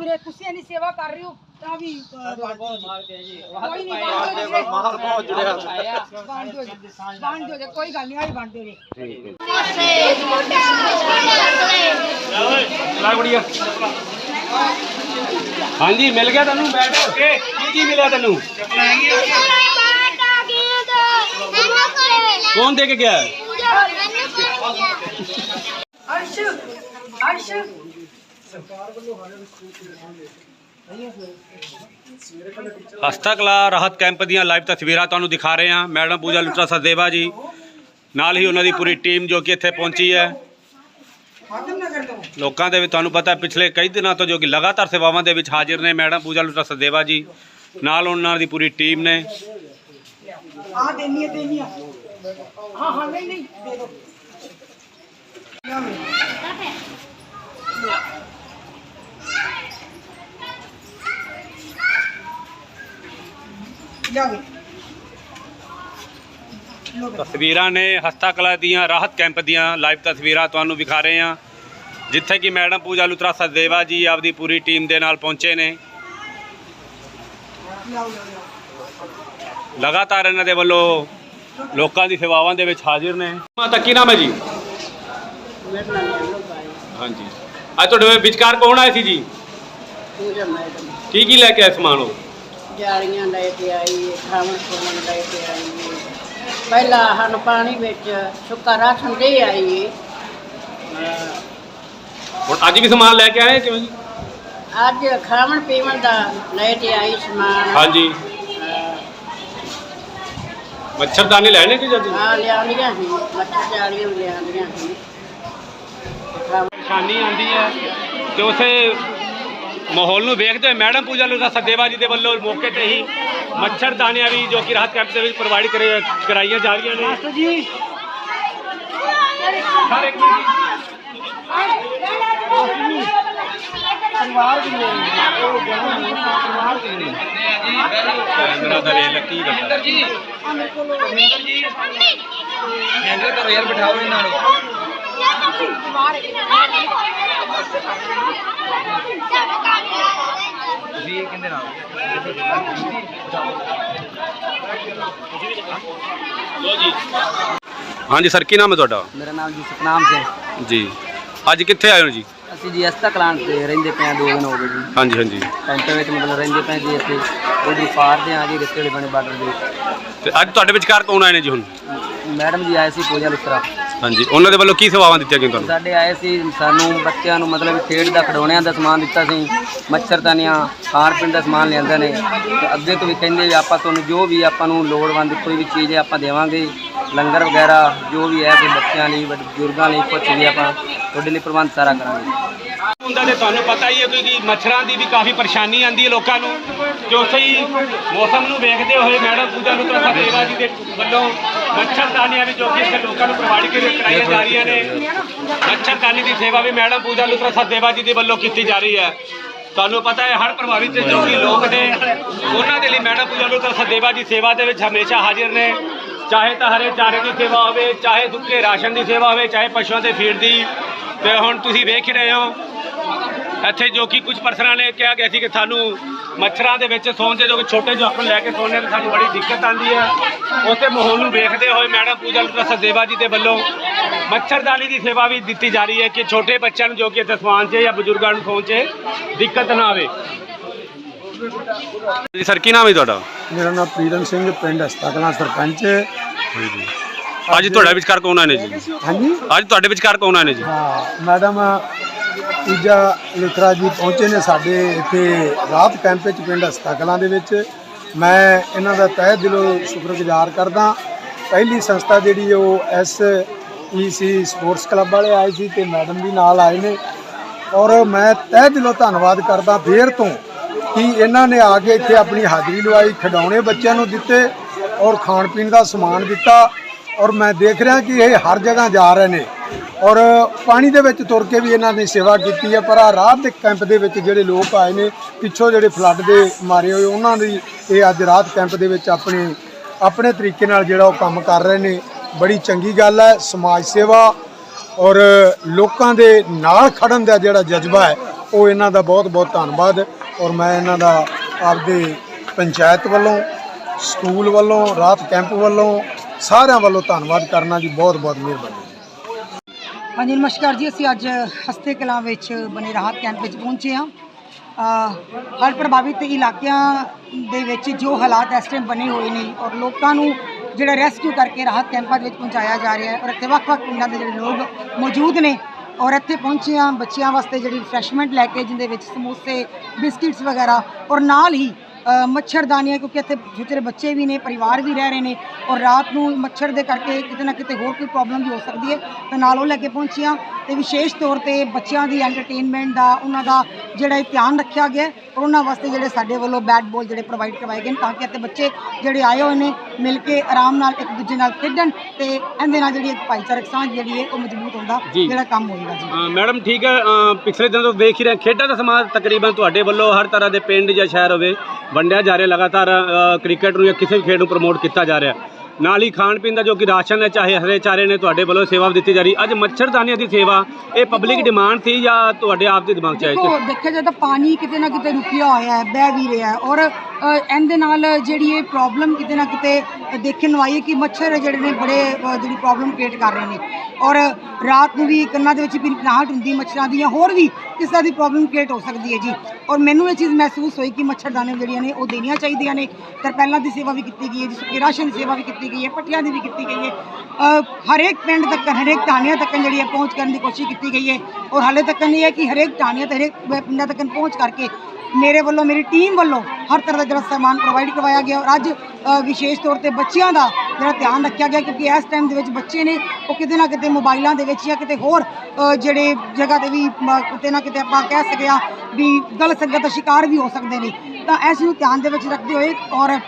ਵੀਰੇ ਤੁਸੀਂ ਇੰਨੀ ਸੇਵਾ ਕਰ ਰਹੇ ਹੋ ਤਾਂ ਵੀ ਕੋਈ ਨਹੀਂ ਬੰਦ ਹੋ ਜੇ ਬਹੁਤ ਜੁੜਿਆ ਬੰਦ ਹੋ ਜੇ ਬੰਦ ਹੋ ਜੇ ਕੋਈ ਗੱਲ ਨਹੀਂ ਆਈ ਬੰਦ ਹੋ ਜੇ ਲਾ ਗੁੜੀਆ ਹਾਂਜੀ ਮਿਲ ਗਿਆ ਤੈਨੂੰ ਬੈਠ ਕੇ ਕੀ ਕੀ ਮਿਲਿਆ ਤੈਨੂੰ ਕੌਣ ਦੇ ਕੇ ਗਿਆ ਹੈ? ਅਰਸ਼ ਅਰਸ਼ ਹਸਤਾ ਕਲਾ ਰਾਹਤ ਕੈਂਪ ਦੀਆਂ ਲਾਈਵ ਤਸਵੀਰਾਂ ਤੁਹਾਨੂੰ ਦਿਖਾ ਰਹੇ ਹਾਂ। ਮੈਡਮ ਪੂਜਾ ਲੁੱਟਰਾ ਸਦੇਵਾ ਜੀ। ਨਾਲ ਹੀ ਉਹਨਾਂ ਦੀ ਪੂਰੀ ਟੀਮ ਜੋ ਕਿ ਇੱਥੇ ਪਹੁੰਚੀ ਹੈ। ਲੋਕਾਂ ਦੇ ਵਿੱਚ ਤੁਹਾਨੂੰ ਪਤਾ ਪਿਛਲੇ ਕਈ ਦਿਨਾਂ ਤੋਂ ਜੋ ਕਿ ਲਗਾਤਾਰ ਸੇਵਾਵਾਂ ਦੇ ਵਿੱਚ ਹਾਜ਼ਰ ਨੇ ਮੈਡਮ ਪੂਜਾ ਲੁੱਟਰਾ ਸਦੇਵਾ ਜੀ। ਨਾਲ ਉਹਨਾਂ ਦੀ ਪੂਰੀ ਟੀਮ ਨੇ। ਆ ਦੇਣੀ ਹੈ ਦੇਣੀ ਹੈ। ਹਾਂ ਹਾਂ ਨਹੀਂ ਨਹੀਂ। ਦੇ ਦੋ। ਤਸਵੀਰਾਂ ਨੇ ਹਸਤਾ ਕਲਾ ਦੀਆਂ ਰਾਹਤ ਕੈਂਪ ਦੀਆਂ ਲਾਈਵ ਤਸਵੀਰਾਂ ਤੁਹਾਨੂੰ ਵਿਖਾ ਰਹੇ ਹਾਂ। ਜਿੱਥੇ ਕਿ ਮੈਡਮ ਪੂਜਾ ਲੁਤਰਾ ਸਦੇਵਾ ਜੀ ਆਪਦੀ ਪੂਰੀ ਟੀਮ ਦੇ ਨਾਲ ਪਹੁੰਚੇ ਨੇ। ਲਗਾਤਾਰ ਇਹਨਾਂ ਦੇ ਵੱਲੋਂ ਲੋਕਾਂ ਦੀ ਸੇਵਾਵਾਂ ਦੇ ਵਿੱਚ ਹਾਜ਼ਰ ਨੇ। ਮਾਤਾ ਕੀ ਨਾਮ ਹੈ ਜੀ? ਹਾਂਜੀ। ਅੱਜ ਤੁਹਾਡੇ ਵਿਚਕਾਰ ਕੌਣ ਆਏ ਸੀ ਜੀ? ਕੀ ਕੀ ਲੈ ਕੇ ਆਏ ਸਮਾਨ ਉਹ? ਜਾਲੀਆਂ ਲੈ ਕੇ ਆਈ ਖਾਵਣ ਖੋਵਣ ਲੈ ਕੇ ਆਈ। ਪਹਿਲਾਂ ਹਨ ਪਾਣੀ ਵਿੱਚ ਸੁੱਕਾ ਰਾਸ਼ਨ ਦੇ ਆਈ ਹੁਣ ਅੱਜ ਵੀ ਸਮਾਨ ਲੈ ਕੇ ਆਏ ਕਿਵੇਂ ਜੀ? ਅੱਜ ਖਾਵਣ ਪੀਵਣ ਦਾ ਲੈ ਕੇ ਆਈ ਸਮਾਨ। ਹਾਂਜੀ। ਮੱਛਰਦਾਨੀ ਲੈਣੇ ਕਿ ਜੀ ਆ ਲਿਆਂਦੀਆਂ ਸੀ ਮੱਛਰ ਜਾਲੀਆਂ ਵੀ ਲਿਆਂਦੀਆਂ ਸੀ। ਖਾਵਣ ਪਰੇਸ਼ਾਨੀ ਆਉਂਦੀ ਹੈ ਤੇ ਉਸੇ ਮਾਹੌਲ ਨੂੰ ਵੇਖਦੇ ਹੋਏ ਮੈਡਮ ਪੂਜਾ ਲੁਧਾ ਸਦੇਵਾ ਜੀ ਦੇ ਵੱਲੋਂ ਮੌਕੇ ਤੇ ਹੀ ਮੱਛਰਦਾਨੀਆਂ ਵੀ ਜੋ ਕਿ ਰਾਹਤ ਕੈਂਪ ਦੇ ਵਿੱਚ ਪ੍ਰੋਵਾਈਡ ਕਰੇ ਕਰਾਈਆਂ ਜਾ ਰਹੀਆਂ ਨੇ। ਮਾਸਟਰ ਜੀ। ਹਰ ਇੱਕ ਮਿੰਟ। ਪਰਿਵਾਰ ਦੀ ਲੋੜ ਉਹ ਪਰਿਵਾਰ ਦੀ ਲੋੜ ਕੈਮਰਾ ਦਾ ਵੇਖ ਲੱਕੀ ਕਰਦਾ? ਆ ਮੇਰੇ ਕੋਲ। ਇਹਦੇ ਤਾਂ ਯਾਰ ਬਿਠਾਓ ਇਹਨਾਂ ਨੂੰ। ਤੁਸੀਂ ਇਹ ਕਹਿੰਦੇ ਨਾਲ? ਹਾਂਜੀ ਸਰ ਕੀ ਨਾਮ ਹੈ ਤੁਹਾਡਾ? ਮੇਰਾ ਨਾਮ ਜੀ ਸਤਨਾਮ ਸਿੰਘ। ਜੀ। ਅੱਜ ਕਿੱਥੇ ਆਏ ਹੋ ਜੀ? ਅਸੀਂ ਜੀ ਅਸਤਾ ਕਲਾਂ ਤੇ ਰਹਿੰਦੇ ਪਏ ਹਾਂ ਦੋ ਦਿਨ ਹੋ ਗਏ ਜੀ। ਹਾਂਜੀ ਹਾਂਜੀ। ਟੈਂਟ ਵਿੱਚ ਮਤਲਬ ਰਹਿੰਦੇ ਪਏ ਜੀ ਇੱਥੇ ਉਹਦੀ ਪਾਰ ਦੇ ਆ ਜੀ ਰਿਸ਼ਤੇ ਵਾਲੇ ਬਣੇ ਬਾਰਡਰ ਦੇ। ਤੇ ਅੱਜ ਤੁਹਾਡੇ ਵਿਚਕਾਰ ਕੌਣ ਆਏ ਨੇ ਜੀ ਹੁਣ? ਮੈਡਮ ਜੀ ਆਏ ਸੀ ਪੂਜਾ ਲੁਤਰਾ ਹਾਂਜੀ ਉਹਨਾਂ ਦੇ ਵੱਲੋਂ ਕੀ ਸੇਵਾਵਾਂ ਦਿੱਤੀਆਂ ਗਈਆਂ ਤੁਹਾਨੂੰ? ਸਾਡੇ ਆਏ ਸੀ ਸਾਨੂੰ ਬੱਚਿਆਂ ਨੂੰ ਮਤਲਬ ਖੇਡ ਦਾ ਖਿਡੌਣਿਆਂ ਦਾ ਸਮਾਨ ਦਿੱਤਾ ਸੀ ਮੱਛਰਦਾਨੀਆਂ ਖਾਣ ਪੀਣ ਦਾ ਸਮਾਨ ਲਿਆਂਦੇ ਨੇ। ਤੇ ਅੱਗੇ ਤੋਂ ਵੀ ਕਹਿੰਦੇ ਵੀ ਆਪਾਂ ਤੁਹਾਨੂੰ ਜੋ ਵੀ ਆਪਾਂ ਨੂੰ ਲੋੜਵੰਦ ਕੋਈ ਵੀ ਚੀਜ਼ ਹੈ ਆਪਾਂ ਦੇਵਾਂਗੇ। ਲੰਗਰ ਵਗੈਰਾ ਜੋ ਵੀ ਹੈ ਕਿ ਬੱਚਿਆਂ ਲਈ ਬਜ਼ੁਰਗਾਂ ਲਈ ਕੁਛ ਵੀ ਆਪਾਂ ਤੁਹਾਡੇ ਲਈ ਪ੍ਰਬੰਧ ਸਾਰਾ ਕਰਾਂਗੇ। ਹੁੰਦਾ ਤੇ ਤੁਹਾਨੂੰ ਪਤਾ ਹੀ ਹੈ ਕਿਉਂਕਿ ਮੱਛਰਾਂ ਦੀ ਵੀ ਕਾਫੀ ਪਰੇਸ਼ਾਨੀ ਆਂਦੀ ਹੈ ਲੋਕਾਂ ਨੂੰ। ਜੋ ਸਹੀ ਮੌਸਮ ਨੂੰ ਵੇਖਦੇ ਹੋਏ ਮੈਡਮ ਪੂਜਾ ਨੂੰ ਤਰਫਾ ਦੇਵਾ ਜੀ ਦੇ ਵੱਲੋਂ ਮੱਛਰਦਾਨੀਆਂ ਵੀ ਜੋ ਕਿ ਇੱਥੇ ਲੋਕਾਂ ਨੂੰ ਪ੍ਰੋਵਾਈਡ ਕਰਾਈਆਂ ਜਾ ਰਹੀਆਂ ਨੇ। ਮੱਛਰਦਾਨੀ ਦੀ ਸੇਵਾ ਵੀ ਮੈਡਮ ਪੂਜਾ ਲੁਤਰਾ ਤਰਫਾ ਜੀ ਦੇ ਵੱਲੋਂ ਕੀਤੀ ਜਾ ਰਹੀ ਹੈ। ਤੁਹਾਨੂੰ ਪਤਾ ਹੈ ਹਰ ਪ੍ਰਭਾਵਿਤ ਜੋ ਕਿ ਲੋਕ ਨੇ, ਉਹਨਾਂ ਦੇ ਲਈ ਮੈਡਮ ਪੂਜਾ ਨੂੰ ਤਰਫਾ ਜੀ ਸੇਵਾ ਦੇ ਵਿੱਚ ਹਮੇਸ਼ਾ ਹਾਜ਼ਰ ਨੇ। ਚਾਹੇ ਤਾਂ ਹਰੇ ਚਾਰੇ ਦੀ ਸੇਵਾ ਹੋਵੇ, ਚਾਹੇ ਸੁੱਕੇ ਰਾਸ਼ਨ ਦੀ ਸੇਵਾ ਹੋਵੇ, ਚਾਹੇ ਪਸ਼ੂਆਂ ਦੇ ਫੀਡ ਦੀ। ਤੇ ਹੁਣ ਤੁਸੀਂ ਵੇਖ ਰਹੇ ਹੋ ਇੱਥੇ ਜੋ ਕਿ ਕੁਝ ਪਰਸਨਾਂ ਨੇ ਕਿਹਾ ਗਿਆ ਸੀ ਕਿ ਸਾਨੂੰ ਮੱਛਰਾਂ ਦੇ ਵਿੱਚ ਸੌਣ ਦੇ ਜੋ ਕਿ ਛੋਟੇ ਜਵਾਕ ਲੈ ਕੇ ਸੌਣੇ ਤੇ ਸਾਨੂੰ ਬੜੀ ਦਿੱਕਤ ਆਉਂਦੀ ਹੈ। ਉਸੇ ਮਾਹੌਲ ਨੂੰ ਵੇਖਦੇ ਹੋਏ ਮੈਡਮ ਪੂਜਾ ਪ੍ਰਸਾਦ ਦੇਵਾ ਜੀ ਦੇ ਵੱਲੋਂ ਮੱਛਰਦਾਨੀ ਦੀ ਸੇਵਾ ਵੀ ਦਿੱਤੀ ਜਾ ਰਹੀ ਹੈ ਕਿ ਛੋਟੇ ਬੱਚਿਆਂ ਨੂੰ ਜੋ ਕਿ ਇੱਥੇ ਸੌਣ 'ਚ ਜਾਂ ਬਜ਼ੁਰਗਾਂ ਨੂੰ ਸੌਣ 'ਚ ਦਿੱਕਤ ਨਾ ਆਵੇ। ਜੀ ਸਰ ਕੀ ਨਾਮ ਹੈ ਤੁਹਾਡਾ? ਮੇਰਾ ਨਾਮ ਪ੍ਰੀਤਮ ਸਿੰਘ ਪਿੰਡ ਹਸਤਾਕਲਾਂ ਸਰਪੰਚ। ਅੱਜ ਤੁਹਾਡੇ ਵਿਚਕਾਰ ਕੌਣ ਆਏ ਨੇ ਜੀ? ਹਾਂਜੀ? ਅੱਜ ਤੁਹਾਡੇ ਵਿਚਕਾਰ ਕੌਣ ਆਏ ਨੇ ਜੀ? ਹਾਂ ਮੈਡਮ ਤੀਜਾ ਲੁਥਰਾ ਜੀ ਪਹੁੰਚੇ ਨੇ ਸਾਡੇ ਇੱਥੇ ਰਾਤ ਕੈਂਪ ਵਿੱਚ, ਪਿੰਡ ਹਸਤਾਕਲਾਂ ਦੇ ਵਿੱਚ। ਮੈਂ ਇਹਨਾਂ ਦਾ ਤਹਿ ਦਿਲੋਂ ਸ਼ੁਕਰਗੁਜ਼ਾਰ ਕਰਦਾ ਪਹਿਲੀ ਸੰਸਥਾ ਜਿਹੜੀ ਉਹ ਐਸ ਈ ਸਪੋਰਟਸ ਕਲੱਬ ਵਾਲੇ ਆਏ ਸੀ ਤੇ ਮੈਡਮ ਵੀ ਨਾਲ ਆਏ ਨੇ। ਔਰ ਮੈਂ ਤਹਿ ਦਿਲੋਂ ਧੰਨਵਾਦ ਕਰਦਾ ਫੇਰ ਤੋਂ ਕਿ ਇਹਨਾਂ ਨੇ ਆ ਕੇ ਇੱਥੇ ਆਪਣੀ ਹਾਜ਼ਰੀ ਲਵਾਈ, ਖਿਡੌਣੇ ਬੱਚਿਆਂ ਨੂੰ ਦਿੱਤੇ ਔਰ ਖਾਣ ਪੀਣ ਦਾ ਸਮਾਨ ਦਿੱਤਾ। ਔਰ ਮੈਂ ਦੇਖ ਰਿਹਾ ਕਿ ਇਹ ਹਰ ਜਗ੍ਹਾ ਜਾ ਰਹੇ ਨੇ। ਔਰ ਪਾਣੀ ਦੇ ਵਿੱਚ ਤੁਰ ਕੇ ਵੀ ਇਹਨਾਂ ਨੇ ਸੇਵਾ ਕੀਤੀ ਹੈ, ਪਰ ਆ ਰਾਤ ਦੇ ਕੈਂਪ ਦੇ ਵਿੱਚ ਜਿਹੜੇ ਲੋਕ ਆਏ ਨੇ, ਪਿੱਛੋਂ ਜਿਹੜੇ ਫਲੱਡ ਦੇ ਮਾਰੇ ਹੋਏ, ਉਹਨਾਂ ਦੀ ਇਹ ਅੱਜ ਰਾਤ ਕੈਂਪ ਦੇ ਵਿੱਚ ਆਪਣੇ ਆਪਣੇ ਤਰੀਕੇ ਨਾਲ ਜਿਹੜਾ ਉਹ ਕੰਮ ਕਰ ਰਹੇ ਨੇ। ਬੜੀ ਚੰਗੀ ਗੱਲ ਹੈ, ਸਮਾਜ ਸੇਵਾ ਔਰ ਲੋਕਾਂ ਦੇ ਨਾਲ ਖੜਨ ਦਾ ਜਿਹੜਾ ਜਜ਼ਬਾ ਹੈ, ਉਹ ਇਹਨਾਂ ਦਾ ਬਹੁਤ ਬਹੁਤ ਧੰਨਵਾਦ। ਔਰ ਮੈਂ ਇਹਨਾਂ ਦਾ ਆਪਦੇ ਪੰਚਾਇਤ ਵੱਲੋਂ, ਸਕੂਲ ਵੱਲੋਂ, ਰਾਤ ਕੈਂਪ ਵੱਲੋਂ ਸਾਰਿਆਂ ਵੱਲੋਂ ਧੰਨਵਾਦ ਕਰਨਾ ਜੀ ਬਹੁਤ ਬਹੁਤ ਮਿਹਰਬਾਨੀ। ਹਾਂਜੀ, ਨਮਸਕਾਰ ਜੀ, ਅਸੀਂ ਅੱਜ ਹਸਤੇ ਕਲਾਂ ਵਿੱਚ ਬਣੇ ਰਾਹਤ ਕੈਂਪ ਵਿੱਚ ਪਹੁੰਚੇ ਹਾਂ। ਹਰ ਪ੍ਰਭਾਵਿਤ ਇਲਾਕਿਆਂ ਦੇ ਵਿੱਚ ਜੋ ਹਾਲਾਤ ਇਸ ਟਾਈਮ ਬਣੇ ਹੋਏ ਨੇ ਔਰ ਲੋਕਾਂ ਨੂੰ ਜਿਹੜਾ ਰੈਸਕਿਊ ਕਰਕੇ ਰਾਹਤ ਕੈਂਪਾਂ ਦੇ ਵਿੱਚ ਪਹੁੰਚਾਇਆ ਜਾ ਰਿਹਾ ਹੈ ਔਰ ਇੱਥੇ ਵੱਖ-ਵੱਖ ਪਿੰਡਾਂ ਦੇ ਜਿਹੜੇ ਲੋਕ ਮੌਜੂਦ ਨੇ ਔਰ ਇੱਥੇ ਪਹੁੰਚੇ ਆ ਬੱਚਿਆਂ ਵਾਸਤੇ ਜਿਹੜੀ ਰਿਫਰੈਸ਼ਮੈਂਟ ਲੈ ਕੇ, ਜਿੰਦੇ ਵਿੱਚ ਸਮੋਸੇ, ਬਿਸਕਿਟਸ ਵਗੈਰਾ ਔਰ ਨਾਲ ਹੀ ਮੱਛਰਦਾਨੀਆਂ ਕਿਉਂਕਿ ਇੱਥੇ ਛੋਟੇ ਬੱਚੇ ਵੀ ਨੇ ਪਰਿਵਾਰ ਵੀ ਰਹਿ ਰਹੇ ਨੇ ਔਰ ਰਾਤ ਨੂੰ ਮੱਛਰ ਦੇ ਕਰਕੇ ਕਿਤੇ ਨਾ ਕਿਤੇ ਹੋਰ ਕੋਈ ਪ੍ਰੋਬਲਮ ਵੀ ਹੋ ਸਕਦੀ ਹੈ ਤਾਂ ਨਾਲ ਉਹ ਲੈ ਕੇ ਪਹੁੰਚੀਆਂ ਤੇ ਵਿਸ਼ੇਸ਼ ਤੌਰ ਤੇ ਬੱਚਿਆਂ ਦੀ ਐਂਟਰਟੇਨਮੈਂਟ ਦਾ ਉਹਨਾਂ ਦਾ ਜਿਹੜਾ ਧਿਆਨ ਰੱਖਿਆ ਗਿਆ ਔਰ ਉਹਨਾਂ ਵਾਸਤੇ ਜਿਹੜੇ ਸਾਡੇ ਵੱਲੋਂ ਬੈਟ ਬਾਲ ਜਿਹੜੇ ਪ੍ਰੋਵਾਈਡ ਕਰਵਾਏ ਗਏ ਨੇ ਤਾਂ ਕਿ ਇੱਥੇ ਬੱਚੇ ਜਿਹੜੇ ਆਏ ਹੋਏ ਨੇ ਮਿਲ ਕੇ ਆਰਾਮ ਨਾਲ ਇੱਕ ਦੂਜੇ ਨਾਲ ਖੇਡਣ ਤੇ ਇਹਦੇ ਨਾਲ ਜਿਹੜੀ ਇੱਕ ਭਾਈਚਾਰਕ ਸਾਂਝ ਜਿਹੜੀ ਹੈ ਉਹ ਮਜ਼ਬੂਤ ਹੁੰਦਾ। ਜਿਹੜਾ ਕੰਮ ਹੋਏਗਾ ਜੀ ਮੈਡਮ ਠੀਕ ਹੈ ਪਿਛਲੇ ਦਿਨ ਤੋਂ ਦੇਖ ਹੀ ਰਹੇ ਖੇਡਾਂ ਦਾ ਸਮਾਨ ਤਕਰੀਬਨ ਤੁਹਾਡੇ ਵੱਲੋਂ ਹਰ ਤਰ੍ਹਾਂ ਦੇ ਪਿੰਡ ਜਾਂ ਸ਼ਹਿਰ ਹੋਵੇ ਵੰਡਿਆ ਜਾ ਰਿਹਾ, ਲਗਾਤਾਰ ਕ੍ਰਿਕਟ ਨੂੰ ਜਾਂ ਕਿਸੇ ਵੀ ਖੇਡ ਨੂੰ ਪ੍ਰਮੋਟ ਕੀਤਾ ਜਾ ਰਿਹਾ। ਨਾਲ ਹੀ ਖਾਣ ਪੀਣ ਦਾ ਜੋ ਕਿ ਰਾਸ਼ਨ ਹੈ, ਚਾਹੇ ਹਰੇ ਚਾਰੇ ਨੇ ਤੁਹਾਡੇ ਵੱਲੋਂ ਸੇਵਾ ਦਿੱਤੀ ਜਾ ਰਹੀ। ਅੱਜ ਮੱਛਰਦਾਨੀਆਂ ਦੀ ਸੇਵਾ, ਇਹ ਪਬਲਿਕ ਡਿਮਾਂਡ ਸੀ ਜਾਂ ਤੁਹਾਡੇ ਆਪ ਦੇ ਦਿਮਾਗ 'ਚ ਆਈ ਦੇਖਿਆ ਜਾਏ ਤਾਂ ਪਾਣੀ ਕਿਤੇ ਨਾ ਕਿਤੇ ਰੁਕਿਆ ਹੋਇਆ ਹੈ, ਬਹਿ ਵੀ ਰਿਹਾ ਔਰ ਇਹਦੇ ਨਾਲ ਜਿਹੜੀ ਇਹ ਪ੍ਰੋਬਲਮ ਕਿਤੇ ਨਾ ਕਿਤੇ ਦੇਖਣ ਨੂੰ ਆਈ ਹੈ ਕਿ ਮੱਛਰ ਜਿਹੜੇ ਨੇ ਬੜੇ ਜਿਹੜੀ ਪ੍ਰੋਬਲਮ ਕ੍ਰੀਏਟ ਕਰ ਰਹੇ ਨੇ। ਔਰ ਰਾਤ ਨੂੰ ਵੀ ਕੰਨਾਂ ਦੇ ਵਿੱਚ ਪਿੰਪਲਾਹਟ ਹੁੰਦੀ ਮੱਛਰਾਂ ਦੀ ਜਾਂ ਹੋਰ ਵੀ ਇਸ ਤਰ੍ਹਾਂ ਦੀ ਪ੍ਰੋਬਲਮ ਕ੍ਰੀਏਟ ਹੋ ਸਕਦੀ ਹੈ ਜੀ। ਔਰ ਮੈਨੂੰ ਇਹ ਚੀਜ਼ ਮਹਿਸੂਸ ਹੋਈ ਕਿ ਮੱਛਰਦਾਨੀ ਜਿਹੜੀਆਂ ਨੇ ਉਹ ਦੇਣੀਆਂ ਚਾਹੀਦੀਆਂ ਨੇ। ਤਰਪੈਲਾਂ ਦੀ ਸੇਵਾ ਵੀ ਕੀਤੀ ਗਈ ਹੈ ਜਿਸ ਰਾਸ਼ਨ ਦੀ ਸੇਵਾ ਵੀ ਕੀਤੀ ਗਈ ਹੈ ਪੱਟੀਆਂ ਦੀ ਵੀ ਕੀਤੀ ਗਈ ਹੈ। ਹਰੇਕ ਪਿੰਡ ਤੱਕ, ਹਰੇਕ ਟਾਣੀਆਂ ਤੱਕ ਜਿਹੜੀ ਹੈ ਪਹੁੰਚ ਕਰਨ ਦੀ ਕੋਸ਼ਿਸ਼ ਕੀਤੀ ਗਈ ਹੈ। ਔਰ ਹਾਲੇ ਤੱਕ ਇਹ ਹੈ ਕਿ ਹਰੇਕ ਟਾਣੀਆਂ ਤੇ, ਹਰੇਕ ਪਿੰਡਾਂ ਤੱਕ ਪਹੁੰਚ ਕਰਕੇ ਮੇਰੇ ਵੱਲੋਂ, ਮੇਰੀ ਟੀਮ ਵੱਲੋਂ ਹਰ ਤਰ੍ਹਾਂ ਦਾ ਜਿਹੜਾ ਸਮਾਨ ਪ੍ਰੋਵਾਈਡ ਕਰਵਾਇਆ ਗਿਆ। ਔਰ ਅੱਜ ਵਿਸ਼ੇਸ਼ ਤੌਰ ਤੇ ਬੱਚਿਆਂ ਦਾ ਜਿਹੜਾ ਧਿਆਨ ਰੱਖਿਆ ਗਿਆ, ਕਿਉਂਕਿ ਇਸ ਟਾਈਮ ਦੇ ਵਿੱਚ ਬੱਚੇ ਨੇ ਉਹ ਕਿਤੇ ਨਾ ਕਿਤੇ ਮੋਬਾਈਲਾਂ ਦੇ ਵਿੱਚ ਜਾਂ ਕਿਤੇ ਹੋਰ ਜਿਹੜੇ ਜਗ੍ਹਾ ਤੇ ਵੀ ਕਿਤੇ ਨਾ ਕਿਤੇ ਆਪਾਂ ਕਹਿ ਸਕਦੇ ਹਾਂ ਵੀ ਗਲਤ ਸੰਗਤ ਦਾ ਸ਼ਿਕਾਰ ਵੀ ਹੋ ਸਕਦੇ ਨੇ। ਤਾਂ ਇਸ ਨੂੰ ਧਿਆਨ ਦੇ ਵਿੱਚ ਰੱਖਦੇ ਹੋਏ ਔਰ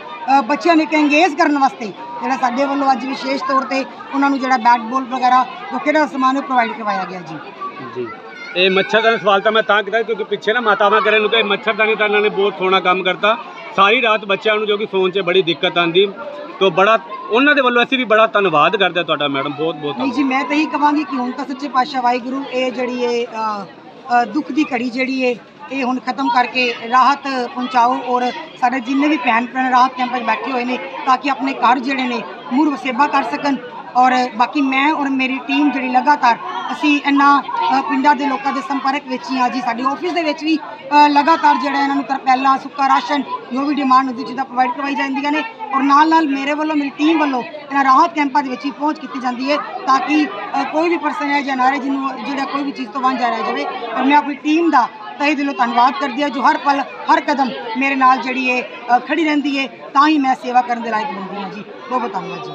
ਬੱਚਿਆਂ ਨੂੰ ਇੱਕ ਇੰਗੇਜ ਕਰਨ ਵਾਸਤੇ ਜਿਹੜਾ ਸਾਡੇ ਵੱਲੋਂ ਅੱਜ ਵਿਸ਼ੇਸ਼ ਤੌਰ ਤੇ ਉਹਨਾਂ ਨੂੰ ਜਿਹੜਾ ਬੈਟ ਬੋਲ ਵਗੈਰਾ, ਉਹ ਕਿਹੜਾ ਸਮਾਨ ਪ੍ਰੋਵਾਈਡ ਕਰਵਾਇਆ ਗਿਆ ਜੀ? ਜੀ। ਇਹ ਮੱਛਰਦਾਨੀ ਸਵਾਲ ਤਾਂ ਮੈਂ ਤਾਂ ਕੀਤਾ ਕਿਉਂਕਿ ਪਿੱਛੇ ਨਾ ਮਾਤਾਵਾਂ ਕਰੇ ਨੂੰ ਕਿ ਮੱਛਰਦਾਨੀ ਤਾਂ ਇਹਨਾਂ ਨੇ ਬਹੁਤ ਸੋਹਣਾ ਕੰਮ ਕਰਤਾ। ਸਾਰੀ ਰਾਤ ਬੱਚਿਆਂ ਨੂੰ ਜੋ ਕਿ ਸੌਣ 'ਚ ਬੜੀ ਦਿੱਕਤ ਆਂਦੀ ਤੋਂ ਬੜਾ ਉਹਨਾਂ ਦੇ ਵੱਲੋਂ ਅਸੀਂ ਵੀ ਬੜਾ ਧੰਨਵਾਦ ਕਰਦੇ ਹਾਂ ਤੁਹਾਡਾ ਮੈਡਮ ਬਹੁਤ ਬਹੁਤ ਨਹੀਂ ਜੀ, ਮੈਂ ਤਾਂ ਇਹੀ ਕਹਾਂਗੀ ਕਿ ਹੁਣ ਤਾਂ ਸੱਚੇ ਪਾਤਸ਼ਾਹ ਵਾਹਿਗੁਰੂ, ਇਹ ਜਿਹੜੀ ਇਹ ਦੁੱਖ ਦੀ ਘੜੀ ਜਿਹੜੀ ਹੈ ਇਹ ਹੁਣ ਖਤਮ ਕਰਕੇ ਰਾਹਤ ਪਹੁੰਚਾਓ ਔਰ ਸਾਡੇ ਜਿੰਨੇ ਵੀ ਭੈਣ ਭਰਾ ਰਾਹਤ ਕੈਂਪ 'ਚ ਬੈਠੇ ਹੋਏ ਨੇ, ਤਾਂ ਕਿ ਆਪਣੇ ਘਰ ਜਿਹੜੇ ਨੇ ਮੁੜ ਵਸੇਬਾ ਕਰ ਸਕਣ। ਔਰ ਬਾਕੀ ਮੈਂ ਔਰ ਮੇਰੀ ਟੀਮ ਜਿਹੜੀ ਲਗਾਤਾਰ ਅਸੀਂ ਇਹਨਾਂ ਪਿੰਡਾਂ ਦੇ ਲੋਕਾਂ ਦੇ ਸੰਪਰਕ ਵਿੱਚ ਹੀ ਆ ਜੀ ਸਾਡੇ ਆਫਿਸ ਦੇ ਵਿੱਚ ਵੀ ਲਗਾਤਾਰ ਜਿਹੜਾ ਇਹਨਾਂ ਨੂੰ ਤਰਪੈਲਾ ਸੁੱਕਾ ਰਾਸ਼ਨ ਜੋ ਵੀ ਡਿਮਾਂਡ ਹੁੰਦੀ ਜਿਹਦਾ ਪ੍ਰੋਵਾਈਡ ਕਰਵਾਈ ਜਾਂਦੀਆਂ ਨੇ ਔਰ ਨਾਲ ਨਾਲ ਮੇਰੇ ਵੱਲੋਂ ਮੇਰੀ ਟੀਮ ਵੱਲੋਂ ਇਹਨਾਂ ਰਾਹਤ ਕੈਂਪਾਂ ਦੇ ਵਿੱਚ ਹੀ ਪਹੁੰਚ ਕੀਤੀ ਜਾਂਦੀ ਹੈ ਤਾਂ ਕਿ ਕੋਈ ਵੀ ਪਰਸਨ ਹੈ ਜਾਂ ਨਾਰੇ ਜਿਹਨੂੰ ਜਿਹੜਾ ਕੋਈ ਵੀ ਚੀਜ਼ ਤੋਂ ਵਾਂਝਾ ਰਹਿ ਜਾਵੇ ਔਰ ਮੈਂ ਆਪਣੀ ਟੀਮ ਦਾ ਤਹਿ ਦਿਲੋਂ ਧੰਨਵਾਦ ਕਰਦੀ ਹਾਂ ਜੋ ਹਰ ਪਲ ਹਰ ਕਦਮ ਮੇਰੇ ਨਾਲ ਜਿਹੜੀ ਹੈ ਅ, ਖੜੀ ਰਹਿੰਦੀ ਹੈ ਤਾਂ ਹੀ ਮੈਂ ਸੇਵਾ ਕਰਨ ਦੇ ਲਾਇਕ ਬਣਦੀ ਹਾਂ ਜੀ। ਬਹੁਤ ਬਹੁਤ ਧੰਨਵਾਦ ਜੀ।